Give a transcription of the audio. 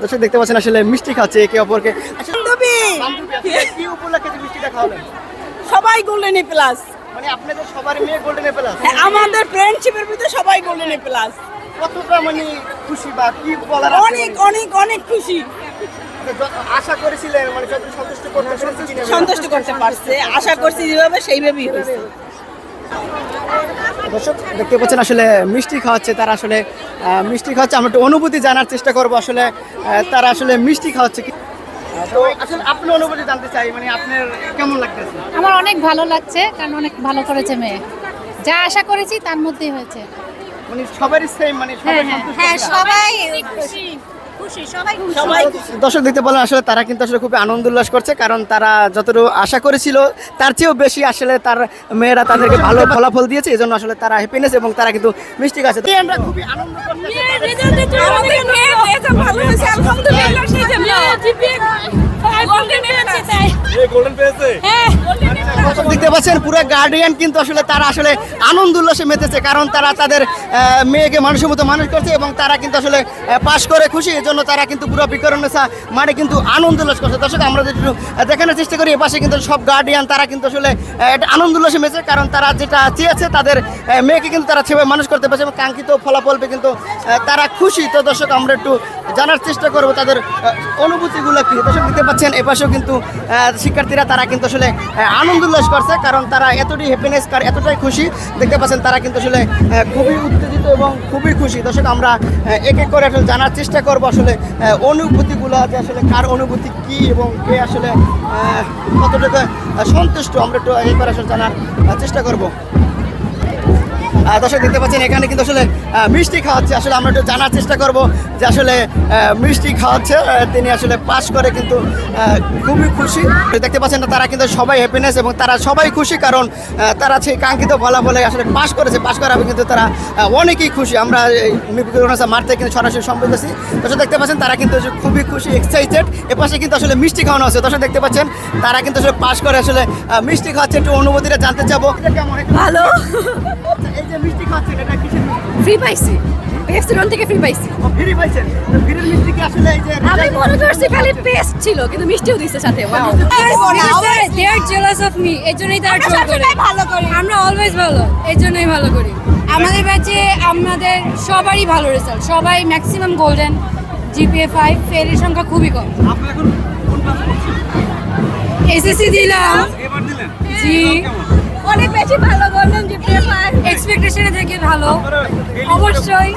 দর্শক দেখতে পাচ্ছেন আসলে মিষ্টি খাচ্ছে একে অপরকে। কি উপলক্ষে যে মিষ্টিটা খাওয়ালেন? সবাই গোল্ডেন এ প্লাস মানে আপনাদের সবার মেয়ে গোল্ডেন এপেল আছে আমাদের ফ্রেন্ডশিপের ভিতরে সবাই গোল্ডেন এ প্লাস কতটা মানে খুশি বা কি বলার অনেক অনেক অনেক খুশি। আশা করেছিলেন মানে যতটা সন্তুষ্ট করতে সন্তুষ্ট করতে পারছে। আশা করছি যেভাবে সেইভাবেই হয়েছে। দর্শক দেখতে পাচ্ছেন আসলে মিষ্টি খাওয়াচ্ছে তারা আসলে মিষ্টি খাওয়াচ্ছে। আমরা একটু অনুভূতি জানার চেষ্টা করব আসলে তারা আসলে মিষ্টি খাওয়াচ্ছে কি তো আসলে আপনার অনুভূতি জানতে চাই মানে আপনার কেমন লাগতেছে? আমার অনেক ভালো লাগছে কারণ অনেক ভালো করেছে মেয়ে। যা আশা করেছি তার মধ্যেই হয়েছে। মানে সবারই সেম মানে সবাই হ্যাঁ সবাই দর্শক দেখতে পেলেন আসলে তারা কিন্তু আসলে খুবই আনন্দ উল্লাস করছে কারণ তারা যতটুকু আশা করেছিল তার চেয়েও বেশি আসলে তার মেয়েরা তাদেরকে ভালো ফলাফল দিয়েছে এই জন্য আসলে তারা হ্যাপিনেস এবং তারা কিন্তু মিষ্টি গাছে আমরা খুবই আনন্দ দেখতে পাচ্ছেন পুরো গার্ডিয়ান কিন্তু আসলে তারা আসলে আনন্দ উল্লাসে মেতেছে কারণ তারা তাদের মেয়েকে মানুষের মতো মানুষ করছে এবং তারা কিন্তু আসলে পাশ করে খুশি। এই জন্য তারা কিন্তু পুরো বিকরণেসা মানে কিন্তু আনন্দ উল্লাস করছে। দর্শক আমরা যদি দেখানোর চেষ্টা করি এপাশে কিন্তু সব গার্ডিয়ান তারা কিন্তু আসলে আনন্দ উল্লাসে মেতেছে কারণ তারা যেটা চেয়েছে তাদের মেয়েকে কিন্তু তারা সেভাবে মানুষ করতে পারছে এবং কাঙ্ক্ষিত ফলাফল পেয়ে কিন্তু তারা খুশি। তো দর্শক আমরা একটু জানার চেষ্টা করব তাদের অনুভূতিগুলো কি? দর্শক দেখতে পাচ্ছেন এপাশেও কিন্তু শিক্ষার্থীরা তারা কিন্তু আসলে আনন্দ উল্লাস করছে, কারণ তারা এতটাই হ্যাপিনেস এতটাই খুশি। দেখতে পাচ্ছেন তারা কিন্তু আসলে খুবই উত্তেজিত এবং খুবই খুশি। দর্শক, আমরা এক এক করে আসলে জানার চেষ্টা করব আসলে অনুভূতিগুলো যে আসলে কার অনুভূতি কি এবং কে আসলে কতটুকু সন্তুষ্ট, আমরা একটু এক করে আসলে জানার চেষ্টা করব। দর্শক দেখতে পাচ্ছেন এখানে কিন্তু আসলে মিষ্টি খাওয়াচ্ছে। আসলে আমরা একটু জানার চেষ্টা করব যে আসলে মিষ্টি খাওয়াচ্ছে তিনি আসলে পাস করে কিন্তু খুবই খুশি। দেখতে পাচ্ছেন তারা কিন্তু সবাই হ্যাপিনেস এবং তারা সবাই খুশি কারণ তারা সেই কাঙ্ক্ষিত ফলাফলে আসলে পাস করেছে। পাস করার কিন্তু তারা অনেকেই খুশি। আমরা থেকে কিন্তু সরাসরি সম্পদ আছি। দর্শক দেখতে পাচ্ছেন তারা কিন্তু খুবই খুশি এক্সাইটেড এপাশে কিন্তু আসলে মিষ্টি খাওয়ানো আছে। দর্শক দেখতে পাচ্ছেন তারা কিন্তু আসলে পাস করে আসলে মিষ্টি খাওয়াচ্ছে। একটু অনুভূতিটা জানতে চাবো। কেমন ভালো এই যে মিষ্টি খাচ্ছেন এটা কিসের ফ্রি পাইছি। রেস্টুরেন্ট থেকে ফ্রি পাইছি। ফ্রি পাইছেন? তো ফ্রির মিষ্টি কি আসলে এই যে আমি মনে করছি খালি পেস্ট ছিল কিন্তু মিষ্টিও সাথে they are jealous of me এর জন্যই তারা ট্রোল করে। ভালো করে। আমরা অলওয়েজ ভালো এর জন্যই ভালো করি। আমাদের ব্যাচে আমাদের সবারই ভালো রেজাল্ট সবাই ম্যাক্সিমাম গোল্ডেন জিপিএ ফাইভ ফেলের সংখ্যা খুবই কম। আপনি এখন কোন ক্লাস পড়ছেন? এসএসসি দিলাম। এবার দিলেন। জি। অনেক বেশি ভালো গোল্ডেন জিপিএ থেকে ভালো। অবশ্যই।